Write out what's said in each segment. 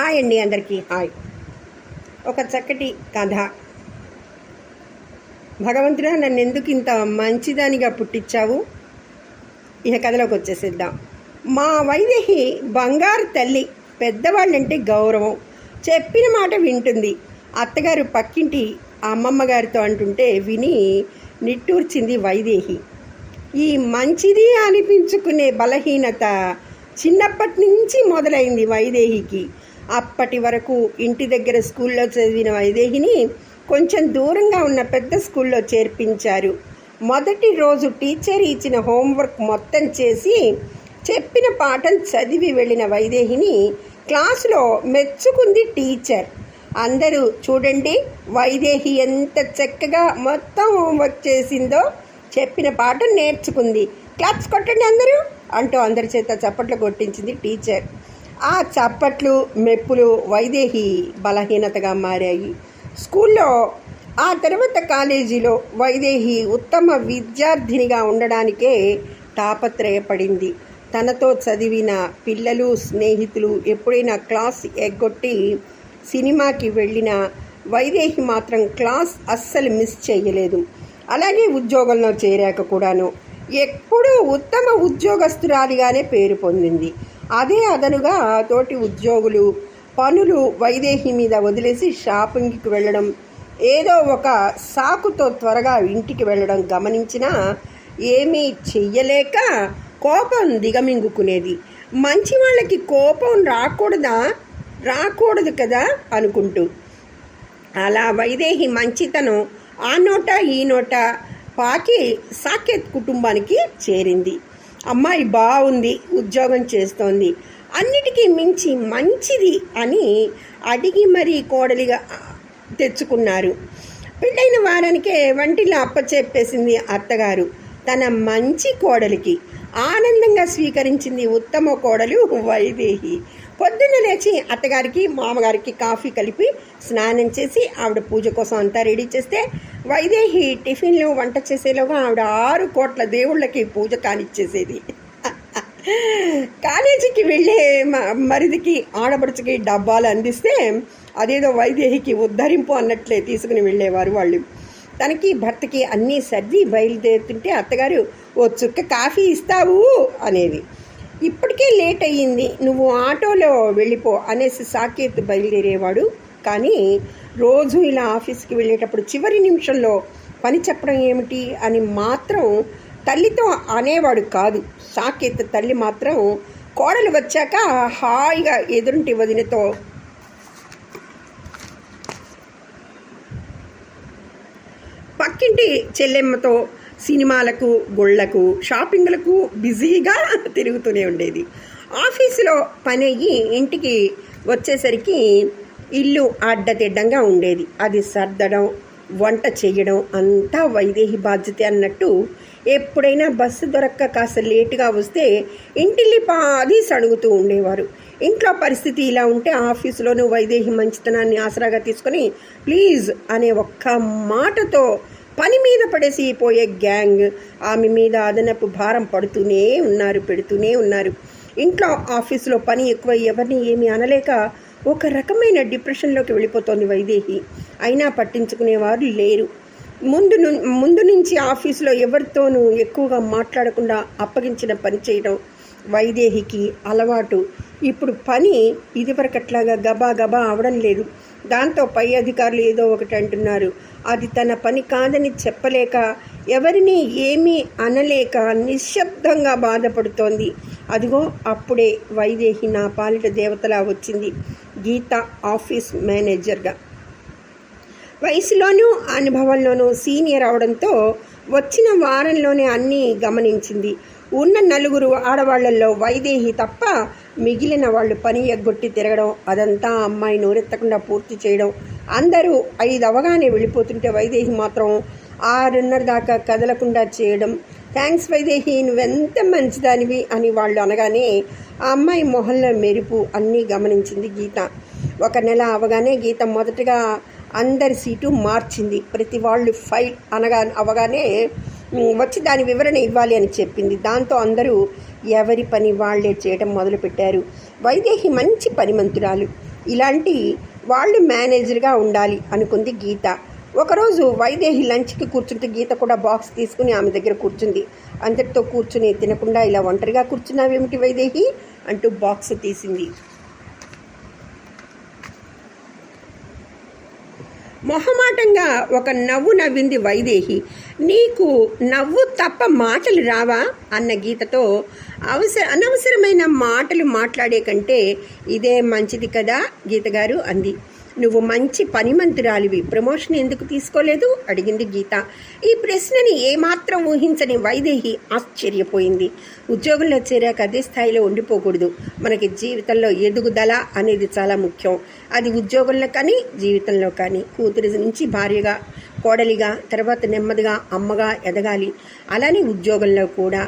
Hi అండి అందరికీ. Hi. ఒక చక్కటి కథ. భగవంతుడా నన్ను ఎందుకు ఇంత మంచిదానిగా పుట్టించావు ఇక కథలోకి వచ్చేసేద్దాం. మా వైదేహి బంగారు తల్లి పెద్దవాళ్ళంటే గౌరవం. చెప్పిన మాట వింటుంది. అత్తగారు పక్కింటి అమ్మమ్మ గారితో అంటుంటే విని నిట్టూర్చింది వైదేహి. ఈ మంచిది అనిపించుకునే బలహీనత చిన్నప్పటి నుంచి మొదలైంది వైదేహికి. అప్పటి వరకు ఇంటి దగ్గర స్కూల్లో చదివిన వైదేహిని కొంచెం దూరంగా ఉన్న పెద్ద స్కూల్లో చేర్పించారు. మొదటి రోజు టీచర్ ఇచ్చిన హోంవర్క్ మొత్తం చేసి చెప్పిన పాఠం చదివి వెళ్ళిన వైదేహిని క్లాసులో మెచ్చుకుంది టీచర్. అందరూ చూడండి వైదేహి ఎంత చక్కగా మొత్తం హోంవర్క్ చేసిందో చెప్పిన పాఠం నేర్చుకుంది. క్లాప్స్ కొట్టండి అందరూ అంటూ అందరి చేత చప్పట్లు కొట్టించింది టీచర్. ఆ చప్పట్లు మెప్పులు వైదేహి బలహీనతగా మారాయి. స్కూల్లో ఆ తర్వాత కాలేజీలో వైదేహి ఉత్తమ విద్యార్థినిగా ఉండడానికే తాపత్రయపడింది. తనతో చదివిన పిల్లలు స్నేహితులు ఎప్పుడైనా క్లాస్ ఎగ్గొట్టి సినిమాకి వెళ్ళిన వైదేహి మాత్రం క్లాస్ అస్సలు మిస్ చేయలేదు అలాగే ఉద్యోగంలో చేరాక కూడాను. ఎప్పుడూ ఉత్తమ ఉద్యోగస్తురాలిగానే పేరు పొందింది. అదే అదనుగా తోటి ఉద్యోగులు పనులు వైదేహి మీద వదిలేసి షాపింగ్కి వెళ్ళడం ఏదో ఒక సాకుతో త్వరగా ఇంటికి వెళ్ళడం గమనించినా ఏమీ చెయ్యలేక కోపం దిగమింగుకునేది. మంచి వాళ్ళకి కోపం రాకూడదా? రాకూడదు కదా? అనుకుంటూ. అలా వైదేహి మంచితనం ఆ నోట ఈ నోట పాకి సాకేత్ కుటుంబానికి చేరింది. అమ్మాయి బాగుంది ఉద్యోగం చేస్తోంది. అన్నిటికీ మించి మంచిది అని అడిగి మరీ కోడలిగా తెచ్చుకున్నారు. పెళ్ళైన వారానికే వంటిలో అప్పచెప్పేసింది అత్తగారు. తన మంచి కోడలికి ఆనందంగా స్వీకరించింది ఉత్తమ కోడలు వైదేహి. పొద్దున్న లేచి అత్తగారికి మామగారికి కాఫీ కలిపి స్నానం చేసి ఆవిడ పూజ కోసం అంతా రెడీ చేస్తే వైదేహి టిఫిన్లు వంట చేసేలోగా ఆవిడ ఆరు కోట్ల దేవుళ్ళకి పూజ కానిచ్చేసేది. కాలేజీకి వెళ్ళే మ- మరిదికి ఆడపడుచుకి డబ్బాలు అందిస్తే అదేదో వైదేహికి ఉద్ధరింపు అన్నట్లే తీసుకుని వెళ్ళేవారు వాళ్ళు. తనకి భర్తకి అన్నీ సర్ది బయలుదేరుతుంటే అత్తగారు ఓ చుక్క కాఫీ ఇస్తావు? అనేది ఇప్పటికే లేట్ అయ్యింది. నువ్వు ఆటోలో వెళ్ళిపో అనేసి సాకేత్ బయలుదేరేవాడు. కానీ రోజు ఇలా ఆఫీస్కి వెళ్ళేటప్పుడు చివరి నిమిషంలో పని చెప్పడం ఏమిటి అని మాత్రం తల్లితో అనేవాడు కాదు. సాకేత్ తల్లి మాత్రం కోడలు వచ్చాక హాయిగా ఎదురుంటి వదినతో పక్కింటి చెల్లెమ్మతో సినిమాలకు గుళ్ళకు షాపింగ్లకు బిజీగా తిరుగుతూనే ఉండేది. ఆఫీసులో పని అయ్యి ఇంటికి వచ్చేసరికి ఇల్లు అడ్డతిడ్డంగా ఉండేది. అది సర్దడం వంట చేయడం అంతా వైదేహి బాధ్యత అన్నట్టు ఎప్పుడైనా బస్సు దొరక్క కాస్త లేటుగా వస్తే ఇంటిల్లి పాది సడుగుతూ ఉండేవారు. ఇంట్లో పరిస్థితి ఇలా ఉంటే ఆఫీసులోనూ వైదేహి మంచితనాన్ని ఆసరాగా తీసుకొని ప్లీజ్ అనే ఒక్క మాటతో పని మీద పడేసి పోయే గ్యాంగ్ ఆమె మీద అదనపు భారం పడుతూనే ఉన్నారు పెడుతూనే ఉన్నారు. ఇంట్లో ఆఫీసులో పని ఎక్కువ ఎవరిని ఏమీ అనలేక ఒక రకమైన డిప్రెషన్లోకి వెళ్ళిపోతోంది వైదేహి. అయినా పట్టించుకునేవారు లేరు. ముందు ను- ముందు నుంచి ఆఫీసులో ఎవరితోనూ ఎక్కువగా మాట్లాడకుండా అప్పగించిన పని చేయడం వైదేహికి అలవాటు. ఇప్పుడు పని ఇదివరకట్లాగా గబా గబా అవడం లేదు. దాంతో పై అధికారులు ఏదో ఒకటి అంటున్నారు. అది తన పని కాదని చెప్పలేక ఎవరిని ఏమీ అనలేక నిశ్శబ్దంగా బాధపడుతోంది. అదిగో అప్పుడే వైదేహి నా పాలిట దేవతలా వచ్చింది. గీత ఆఫీస్ మేనేజర్గా. వయసులోనూ అనుభవంలోనూ సీనియర్ అవడంతో వచ్చిన వారంలోనే అన్నీ గమనించింది. ఉన్న నలుగురు ఆడవాళ్ళలో వైదేహి తప్ప మిగిలిన వాళ్ళు పని ఎగ్గొట్టి తిరగడం అదంతా అమ్మాయి నోరెత్తకుండా పూర్తి చేయడం అందరూ ఐదు అవగానే వెళ్ళిపోతుంటే వైదేహి మాత్రం ఆరున్నర దాకా కదలకుండా చేయడం థ్యాంక్స్ వైదేహి నువ్వెంత మంచిదానివి అని వాళ్ళు అనగానే ఆ అమ్మాయి మొహల్లో మెరుపు అన్నీ గమనించింది గీత. ఒక నెల అవగానే గీత మొదటగా అందరి సీటు మార్చింది. ప్రతి వాళ్ళు ఫైల్ అనగా అవగానే వచ్చి దాని వివరణ ఇవ్వాలి అని చెప్పింది. దాంతో అందరూ ఎవరి పని వాళ్ళే చేయడం మొదలుపెట్టారు. వైదేహి మంచి పనిమంతురాలు. ఇలాంటి వాళ్ళు మేనేజర్గా ఉండాలి అనుకుంది గీత. ఒకరోజు వైదేహి లంచ్కి కూర్చుంటే గీత కూడా బాక్స్ తీసుకుని ఆమె దగ్గర కూర్చుంది. అందరితో కూర్చుని తినకుండా ఇలా ఒంటరిగా కూర్చున్నావేమిటి వైదేహి? అంటూ బాక్స్ తీసింది. మొహమాటంగా ఒక నవ్వు నవ్వింది వైదేహి. నీకు నవ్వు తప్ప మాటలు రావా? అన్న గీతతో అవసర అనవసరమైన మాటలు మాట్లాడే కంటే ఇదే మంచిది కదా? గీతగారు అంది. నువ్వు మంచి పనిమంతురాలివి ప్రమోషన్ ఎందుకు తీసుకోలేదు? అడిగింది గీత. ఈ ప్రశ్నని ఏమాత్రం ఊహించని వైదేహి ఆశ్చర్యపోయింది. ఉద్యోగంలో చేరాక అదే స్థాయిలో ఉండిపోకూడదు. మనకి జీవితంలో ఎదుగుదల అనేది చాలా ముఖ్యం. అది ఉద్యోగంలో కానీ జీవితంలో కానీ. కూతురి నుంచి భార్యగా కోడలిగా తర్వాత నెమ్మదిగా అమ్మగా ఎదగాలి. అలానే ఉద్యోగంలో కూడా.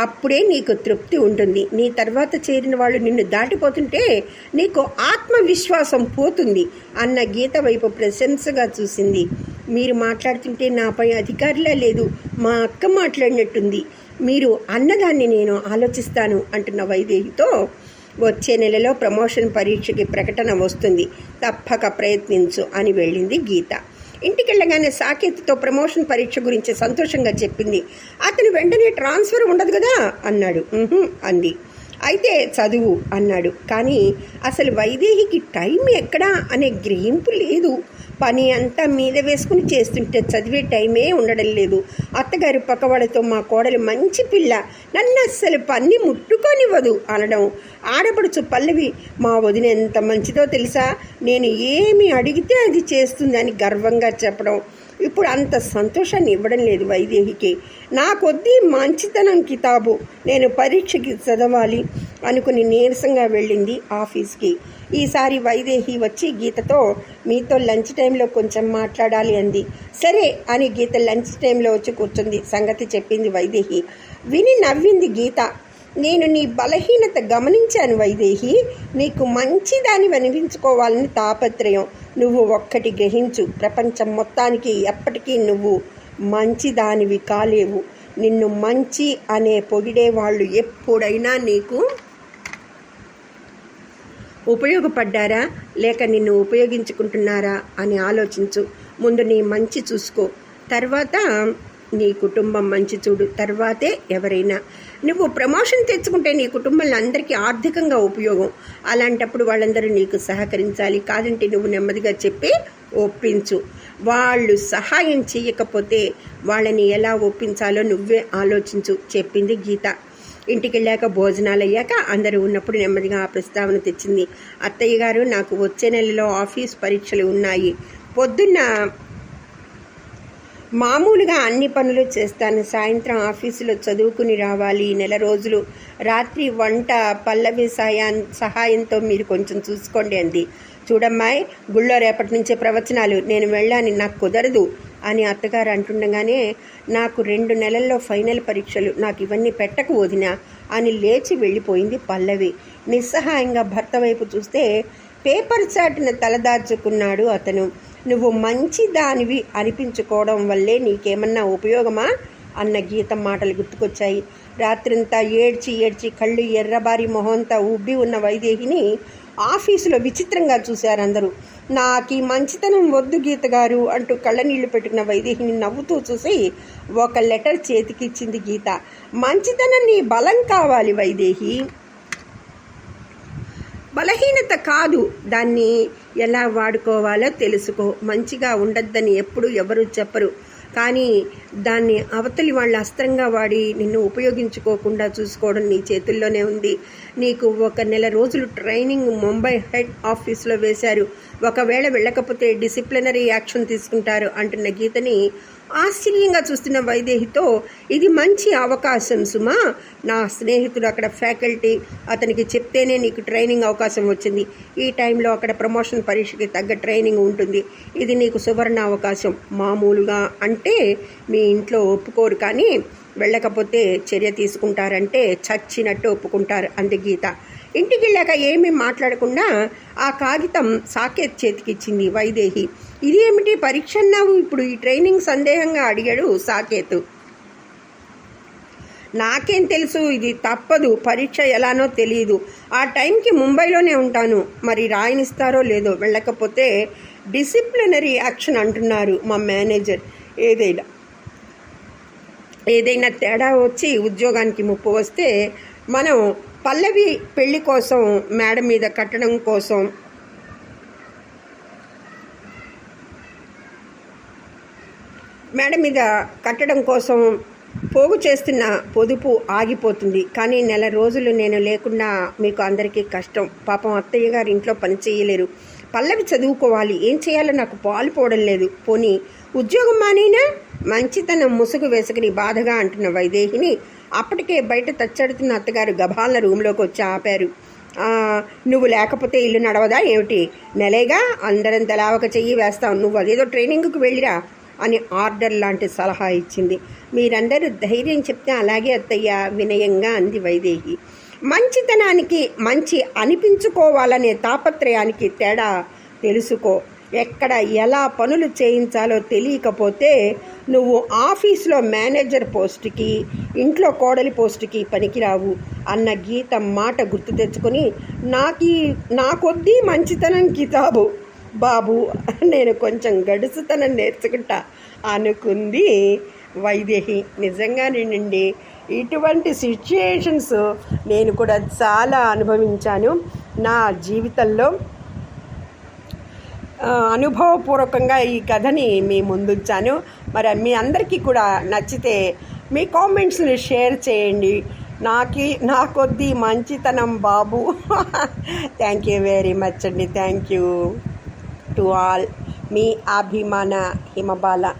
అప్పుడే నీకు తృప్తి ఉంటుంది. నీ తర్వాత చేరిన వాళ్ళు నిన్ను దాటిపోతుంటే నీకు ఆత్మవిశ్వాసం పోతుంది అన్న గీత వైపు ప్రశంసగా చూసింది. మీరు మాట్లాడుతుంటే నాపై అధికారులే లేదు. మా అక్క మాట్లాడినట్టుంది. మీరు అన్నదాన్ని నేను ఆలోచిస్తాను అంటున్న వైదేహితో వచ్చే నెలలో ప్రమోషన్ పరీక్షకి ప్రకటన వస్తుంది. తప్పక ప్రయత్నించు అని వెళ్ళింది గీత. ఇంటికి వెళ్ళగానే సాకేత్తో ప్రమోషన్ పరీక్ష గురించి సంతోషంగా చెప్పింది. అతను వెంటనే ట్రాన్స్ఫర్ ఉండదు కదా? అన్నాడు. అంది. అయితే చదువు అన్నాడు. కానీ అసలు వైదేహికి టైం ఎక్కడా? అనే గ్రహింపు లేదు. పని అంతా మీద వేసుకుని చేస్తుంటే చదివే టైమే ఉండడం లేదు. అత్తగారి పక్కవాళ్ళతో మా కోడలు మంచి పిల్ల నన్ను అస్సలు పన్ని ముట్టుకొనివ్వదు అనడం. ఆడపడుచు పల్లవి మా వదిన ఎంత మంచిదో తెలుసా? నేను ఏమి అడిగితే అది చేస్తుందని గర్వంగా చెప్పడం. ఇప్పుడు అంత సంతోషాన్ని ఇవ్వడం లేదు వైదేహికి. నా కొద్దీ మంచితనం కితాబు. నేను పరీక్షకి చదవాలి అనుకుని నీరసంగా వెళ్ళింది ఆఫీస్కి. ఈసారి వైదేహి వచ్చి గీతతో మీతో లంచ్ టైంలో కొంచెం మాట్లాడాలి అంది. సరే అని గీత లంచ్ టైంలో వచ్చి కూర్చుంది. సంగతి చెప్పింది వైదేహి. విని నవ్వింది గీత. నేను నీ బలహీనత గమనించాను వైదేహి. నీకు మంచిదాని అనిపించుకోవాలని తాపత్రయం. నువ్వు ఒక్కటి గ్రహించు. ప్రపంచం మొత్తానికి ఎప్పటికీ నువ్వు మంచిదానివి కాలేవు. నిన్ను మంచి అనే పొగిడే వాళ్ళు ఎప్పుడైనా నీకు ఉపయోగపడ్డారా? లేక నిన్ను ఉపయోగించుకుంటున్నారా? అని ఆలోచించు. ముందు నీ మంచి చూసుకో. తర్వాత నీ కుటుంబం మంచి చూడు. తర్వాతే ఎవరైనా. నువ్వు ప్రమోషన్ తెచ్చుకుంటే నీ కుటుంబంలో అందరికీ ఆర్థికంగా ఉపయోగం. అలాంటప్పుడు వాళ్ళందరూ నీకు సహకరించాలి. కాదంటే నువ్వు నెమ్మదిగా చెప్పి ఒప్పించు. వాళ్ళు సహాయం చేయకపోతే వాళ్ళని ఎలా ఒప్పించాలో నువ్వే ఆలోచించు చెప్పింది గీత. ఇంటికి వెళ్ళాక భోజనాలు అయ్యాక అందరూ ఉన్నప్పుడు నెమ్మదిగా ఆ ప్రస్తావన తెచ్చింది. అత్తయ్య గారు నాకు వచ్చే నెలలో ఆఫీస్ పరీక్షలు ఉన్నాయి. పొద్దున్న మామూలుగా అన్ని పనులు చేస్తాను. సాయంత్రం ఆఫీసులో చదువుకుని రావాలి. నెల రోజులు రాత్రి వంట పల్లవి సహాయా సహాయంతో మీరు కొంచెం చూసుకోండి అంది. చూడమ్మాయి గుళ్ళో రేపటి నుంచే ప్రవచనాలు. నేను వెళ్ళాను నాకు కుదరదు అని అత్తగారు అంటుండగానే నాకు రెండు నెలల్లో ఫైనల్ పరీక్షలు నాకు ఇవన్నీ పెట్టకు వదినా అని లేచి వెళ్ళిపోయింది పల్లవి. నిస్సహాయంగా భర్త వైపు చూస్తే పేపర్ చాటున తలదార్చుకున్నాడు అతను. నువ్వు మంచి దానివి అనిపించుకోవడం వల్లే నీకేమన్నా ఉపయోగమా? అన్న గీతం మాటలు గుర్తుకొచ్చాయి. రాత్రంతా ఏడ్చి ఏడ్చి కళ్ళు ఎర్రబారి మొహంతా ఉబ్బి ఉన్న వైదేహిని ఆఫీసులో విచిత్రంగా చూశారు అందరూ. నాకు ఈ మంచితనం వద్దు గీత గారు అంటూ కళ్ళనీళ్ళు పెట్టుకున్న వైదేహిని నవ్వుతూ చూసి ఒక లెటర్ చేతికిచ్చింది గీత. మంచితనం నీ బలం కావాలి వైదేహి. బలహీనత కాదు. దాన్ని ఎలా వాడుకోవాలో తెలుసుకో. మంచిగా ఉండద్దని ఎప్పుడు ఎవరు చెప్పరు. కానీ దాన్ని అవతలి వాళ్ళ అస్త్రంగా వాడి నిన్ను ఉపయోగించుకోకుండా చూసుకోవడం నీ చేతుల్లోనే ఉంది. నీకు ఒక నెల రోజులు ట్రైనింగ్ ముంబై హెడ్ ఆఫీస్లో వేశారు. ఒకవేళ వెళ్ళకపోతే డిసిప్లినరీ యాక్షన్ తీసుకుంటారు అంటున్న గీతని ఆశ్చర్యంగా చూస్తున్న వైదేహితో ఇది మంచి అవకాశం సుమా. నా స్నేహితుడు అక్కడ ఫ్యాకల్టీ అతనికి చెప్తేనే నీకు ట్రైనింగ్ అవకాశం వచ్చింది. ఈ టైంలో అక్కడ ప్రమోషన్ పరీక్షకి తగ్గ ట్రైనింగ్ ఉంటుంది. ఇది నీకు సువర్ణ అవకాశం. మామూలుగా అంటే మీ ఇంట్లో ఒప్పుకోరు కానీ వెళ్ళకపోతే చర్య తీసుకుంటారంటే చచ్చినట్టు ఒప్పుకుంటారు. అంది గీత. ఇంటికి వెళ్ళాక ఏమీ మాట్లాడకుండా ఆ కాగితం సాకేత్ చేతికిచ్చింది వైదేహి. ఇదేమిటి పరీక్ష అన్నావు ఇప్పుడు ఈ ట్రైనింగ్ సందేహంగా అడిగాడు సాకేత్. నాకేం తెలుసు ఇది తప్పదు పరీక్ష ఎలానో తెలియదు ఆ టైంకి ముంబైలోనే ఉంటాను. మరి రాయనిస్తారో లేదో వెళ్ళకపోతే డిసిప్లినరీ యాక్షన్ అంటున్నారు మా మేనేజర్. ఏదైనా ఏదైనా తేడా వచ్చి ఉద్యోగానికి ముప్పు వస్తే మనం పల్లవి పెళ్ళి కోసం మేడ మీద కట్టడం కోసం మేడ మీద కట్టడం కోసం పోగు చేస్తున్న పొదుపు ఆగిపోతుంది. కానీ నెల రోజులు నేను లేకుండా మీకు అందరికీ కష్టం. పాపం అత్తయ్య గారు ఇంట్లో పని చేయలేరు. పల్లవి చదువుకోవాలి. ఏం చేయాలో నాకు పాలు పోవడం లేదు. పోనీ ఉద్యోగం మానేనా? మంచితనం ముసుగు వేసుకుని బాధగా అంటున్న వైదేహిని అప్పటికే బయట తచ్చడుతున్న అత్తగారు గభాల రూమ్లోకి వచ్చి ఆపారు. నువ్వు లేకపోతే ఇల్లు నడవదా ఏమిటి? నెలేగా? అందరం తలావక చెయ్యి వేస్తావు. నువ్వు అదేదో ట్రైనింగ్కి వెళ్ళిరా అని ఆర్డర్ లాంటి సలహా ఇచ్చింది. మీరందరూ ధైర్యం చెప్తే అలాగే అత్తయ్య వినయంగా అంది వైదేహి. మంచితనానికి మంచి అనిపించుకోవాలనే తాపత్రయానికి తేడా తెలుసుకో. ఎక్కడ ఎలా పనులు చేయించాలో తెలియకపోతే నువ్వు ఆఫీస్లో మేనేజర్ పోస్టుకి ఇంట్లో కోడలి పోస్టుకి పనికిరావు అన్న గీత మాట గుర్తు తెచ్చుకొని నాకి నా కొద్దీ మంచితనం కితాబు. బాబు నేను కొంచెం గడుసుతనం నేర్చుకుంటా అనుకుంది వైదేహి. నిజంగానేనండి ఇటువంటి సిచ్యుయేషన్స్ నేను కూడా చాలా అనుభవించాను. నా జీవితంలో అనుభవపూర్వకంగా ఈ కథని మీ ముందుంచాను. మరి మీ అందరికీ కూడా నచ్చితే మీ కామెంట్స్ని షేర్ చేయండి. నాకి నా కొద్దీ మంచితనం బాబు. థ్యాంక్ యూ వెరీ మచ్ అండి. థ్యాంక్ యూ టు ఆల్ మీ అభిమాన హిమబాల.